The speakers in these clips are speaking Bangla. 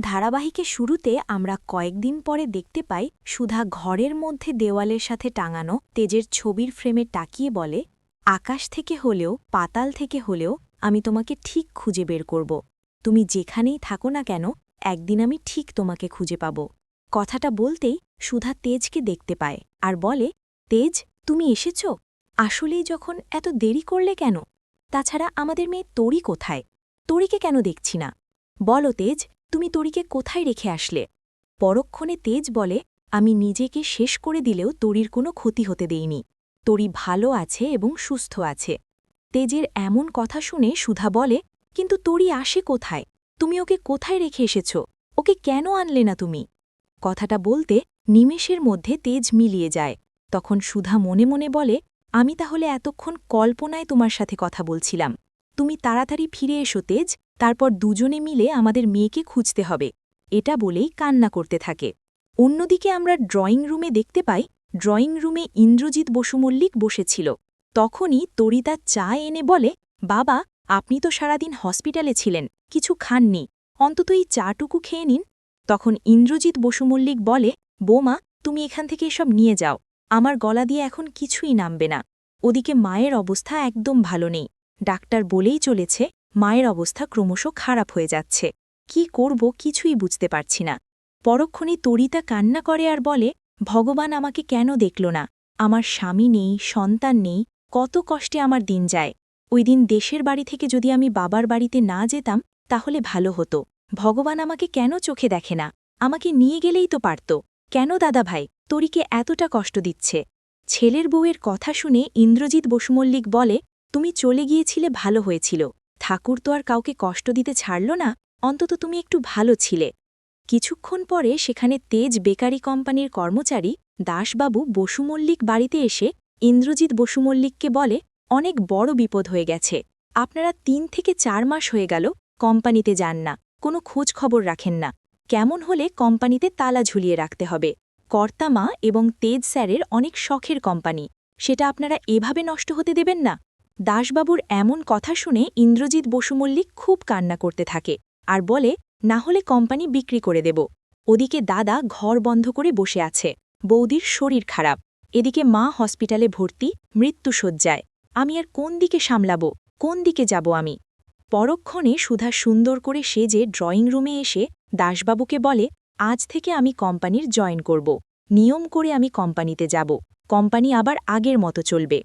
ধারাবাহিকের শুরুতে আমরা কয়েকদিন পরে দেখতে পাই সুধা ঘরের মধ্যে দেওয়ালের সাথে টাঙানো তেজের ছবির ফ্রেমে টাকিয়ে বলে, আকাশ থেকে হলেও, পাতাল থেকে হলেও আমি তোমাকে ঠিক খুঁজে বের করব। তুমি যেখানেই থাকো না কেন, একদিন আমি ঠিক তোমাকে খুঁজে পাব কথাটা বলতেই সুধা তেজকে দেখতে পায় আর বলে, তেজ, তুমি এসেছ? আসলেই যখন এত দেরি করলে কেন? তাছাড়া আমাদের মেয়ে তরি কোথায়? তরিকে কেন দেখছি না? বলো তেজ তুমি তরিকে কোথায় রেখে আসলে? পরক্ষণে তেজ বলে, আমি নিজেকে শেষ করে দিলেও তরির কোনো ক্ষতি হতে দেইনি। তরি ভালো আছে এবং সুস্থ আছে। তেজের এমন কথা শুনে সুধা বলে, কিন্তু তরি আসে কোথায়? তুমি ওকে কোথায় রেখে এসেছ? ওকে কেন আনলে না তুমি? কথাটা বলতে নিমেষের মধ্যে তেজ মিলিয়ে যায়। তখন সুধা মনে মনে বলে, আমি তাহলে এতক্ষণ কল্পনায় তোমার সাথে কথা বলছিলাম। তুমি তাড়াতাড়ি ফিরে এসো তেজ। তারপর দুজনে মিলে আমাদের মেয়েকে খুঁজতে হবে। এটা বলেই কান্না করতে থাকে। অন্যদিকে আমরা ড্রয়িং রুমে দেখতে পাই, ড্রয়িং রুমে ইন্দ্রজিৎ বসুমল্লিক বসেছিল। তখনই তরিতা চা এনে বলে, বাবা, আপনি তো সারাদিন হসপিটালে ছিলেন, কিছু খাননি, অন্তত এই চাটুকু খেয়ে নিন। তখন ইন্দ্রজিৎ বসুমল্লিক বলে, বোমা, তুমি এখান থেকে এসব নিয়ে যাও, আমার গলা দিয়ে এখন কিছুই নামবে না। ওদিকে মায়ের অবস্থা একদম ভালো নেই, ডাক্তার বলেই চলেছে মায়ের অবস্থা ক্রমশ খারাপ হয়ে যাচ্ছে। কি করব কিছুই বুঝতে পারছি না। পরক্ষণে তরিতা কান্না করে আর বলে, ভগবান আমাকে কেন দেখল না? আমার স্বামী নেই, সন্তান নেই, কত কষ্টে আমার দিন যায়। ওই দিন দেশের বাড়ি থেকে যদি আমি বাবার বাড়িতে না যেতাম, তাহলে ভালো হতো। ভগবান আমাকে কেন চোখে দেখে না? আমাকে নিয়ে গেলেই তো পারত। কেন দাদা ভাই, তরিকে এতটা কষ্ট দিচ্ছে? ছেলের বউয়ের কথা শুনে ইন্দ্রজিৎ বসুমল্লিক বলে, তুমি চলে গিয়েছিলে, ভালো হয়েছিল। ঠাকুর তো আর কাউকে কষ্ট দিতে ছাড়ল না, অন্তত তুমি একটু ভালো ছিলে। কিছুক্ষণ পরে সেখানে তেজ বেকারি কোম্পানির কর্মচারী, দাসবাবু বসুমল্লিক বাড়িতে এসে ইন্দ্রজিৎ বসুমল্লিককে বলে, অনেক বড় বিপদ হয়ে গেছে। আপনারা তিন থেকে চার মাস হয়ে গেল কোম্পানিতে যান না, কোনো খোঁজ খবর রাখেন না। কেমন হলে কোম্পানিতে তালা ঝুলিয়ে রাখতে হবে। কর্তামা এবং তেজ স্যারের অনেক শখের কোম্পানি। সেটা আপনারা এভাবে নষ্ট হতে দেবেন না। দাসবাবুর এমন কথা শুনে ইন্দ্রজিৎ বসুমল্লিক খুব কান্না করতে থাকে আর বলে, না হলে কোম্পানি বিক্রি করে দেব। ওদিকে দাদা ঘর বন্ধ করে বসে আছে। বৌদির শরীর খারাপ। এদিকে মা হসপিটালে ভর্তি মৃত্যুসজ্জায় আমি আর কোন দিকে সামলাব? কোন দিকে যাব আমি? পরক্ষণে সুধা সুন্দর করে সেজে ড্রয়িং রুমে এসে দাসবাবুকে বলে, আজ থেকে আমি কোম্পানির জয়েন করব। নিয়ম করে আমি কোম্পানিতে যাব। কোম্পানি আবার আগের মতো চলবে।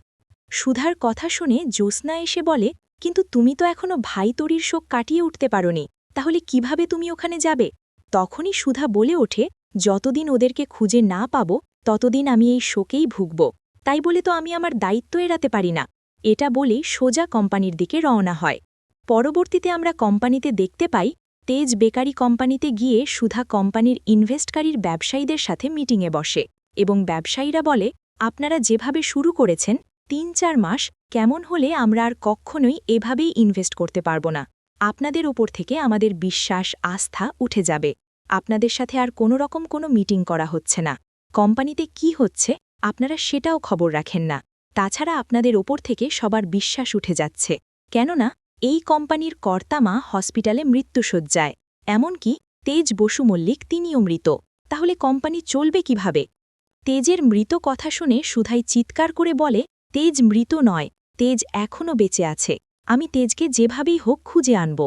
সুধার কথা শুনে জ্যোৎস্না এসে বলে, কিন্তু তুমি তো এখনও ভাই তরির শোক কাটিয়ে উঠতে পারোনি, তাহলে কীভাবে তুমি ওখানে যাবে? তখনই সুধা বলে ওঠে, যতদিন ওদেরকে খুঁজে না পাব, ততদিন আমি এই শোকেই ভুগব। তাই বলে তো আমি আমার দায়িত্ব এড়াতে পারি না। এটা বলেই সোজা কোম্পানির দিকে রওনা হয়। পরবর্তীতে আমরা কোম্পানিতে দেখতে পাই, তেজ বেকারি কোম্পানিতে গিয়ে সুধা কোম্পানির ইনভেস্টকারীর ব্যবসায়ীদের সাথে মিটিংয়ে বসে এবং ব্যবসায়ীরা বলে, আপনারা যেভাবে শুরু করেছেন তিন চার মাস কেমন হলে আমরা আর কখনোই এভাবেই ইনভেস্ট করতে পারব না। আপনাদের ওপর থেকে আমাদের বিশ্বাস, আস্থা উঠে যাবে। আপনাদের সাথে আর কোনো রকম কোনো মিটিং করা হচ্ছে না। কোম্পানিতে কি হচ্ছে, আপনারা সেটাও খবর রাখেন না। তাছাড়া আপনাদের ওপর থেকে সবার বিশ্বাস উঠে যাচ্ছে। কেননা, এই কোম্পানির কর্তামা হসপিটালে মৃত্যুসজ্জায় এমনকি তেজ বসু মল্লিক তিনিও মৃত। তাহলে কোম্পানি চলবে কীভাবে? তেজের মৃত কথা শুনে সুধাই চিৎকার করে বলে তেজ মৃত নয়, তেজ এখনও বেঁচে আছে। আমি তেজকে যেভাবেই হোক খুঁজে আনব।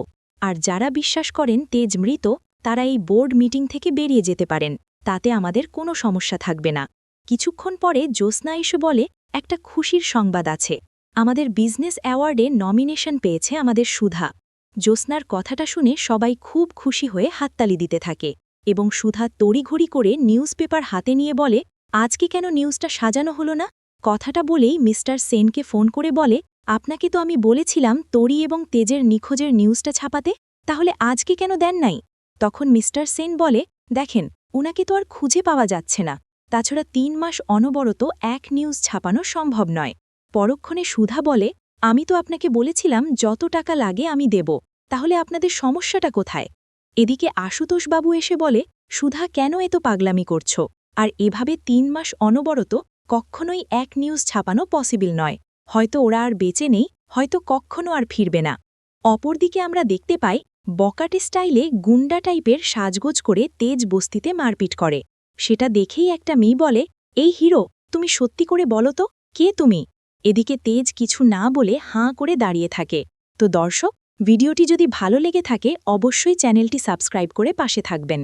আর যারা বিশ্বাস করেন তেজ মৃত, তারা এই বোর্ড মিটিং থেকে বেরিয়ে যেতে পারেন। তাতে আমাদের কোনো সমস্যা থাকবে না। কিছুক্ষণ পরে জ্যোৎস্না এসে বলে, একটা খুশির সংবাদ আছে। আমাদের বিজনেস অ্যাওয়ার্ডে নমিনেশন পেয়েছে আমাদের সুধা। জ্যোৎস্নার কথাটা শুনে সবাই খুব খুশি হয়ে হাততালি দিতে থাকে এবং সুধা তড়িঘড়ি করে নিউজ পেপার হাতে নিয়ে বলে, আজকে কেন নিউজটা সাজানো হলো না? কথাটা বলেই মিস্টার সেনকে ফোন করে বলে, আপনাকে তো আমি বলেছিলাম তরি এবং তেজের নিখোঁজের নিউজটা ছাপাতে, তাহলে আজকে কেন দেন নাই? তখন মিস্টার সেন বলে, দেখেন, উনাকে তো আর খুঁজে পাওয়া যাচ্ছে না। তাছাড়া তিন মাস অনবরত এক নিউজ ছাপানো সম্ভব নয়। পরক্ষণে সুধা বলে, আমি তো আপনাকে বলেছিলাম যত টাকা লাগে আমি দেব, তাহলে আপনাদের সমস্যাটা কোথায়? এদিকে আশুতোষবাবু এসে বলে, সুধা কেন এত পাগলামি করছ? আর এভাবে তিন মাস অনবরত কখনোই এক নিউজ ছাপানো পসিবল নয়। হয়তো ওরা আর বেঁচে নেই, হয়তো কখনো আর ফিরবে না। অপরদিকে আমরা দেখতে পাই, বকাটে স্টাইলে গুন্ডা টাইপের সাজগোজ করে তেজ বস্তিতে মারপিট করে। সেটা দেখেই একটা মেয়ে বলে, এই হিরো, তুমি সত্যি করে বলো তো, কে তুমি? এদিকে তেজ কিছু না বলে হাঁ করে দাঁড়িয়ে থাকে। তো দর্শক, ভিডিওটি যদি ভালো লেগে থাকে, অবশ্যই চ্যানেলটি সাবস্ক্রাইব করে পাশে থাকবেন।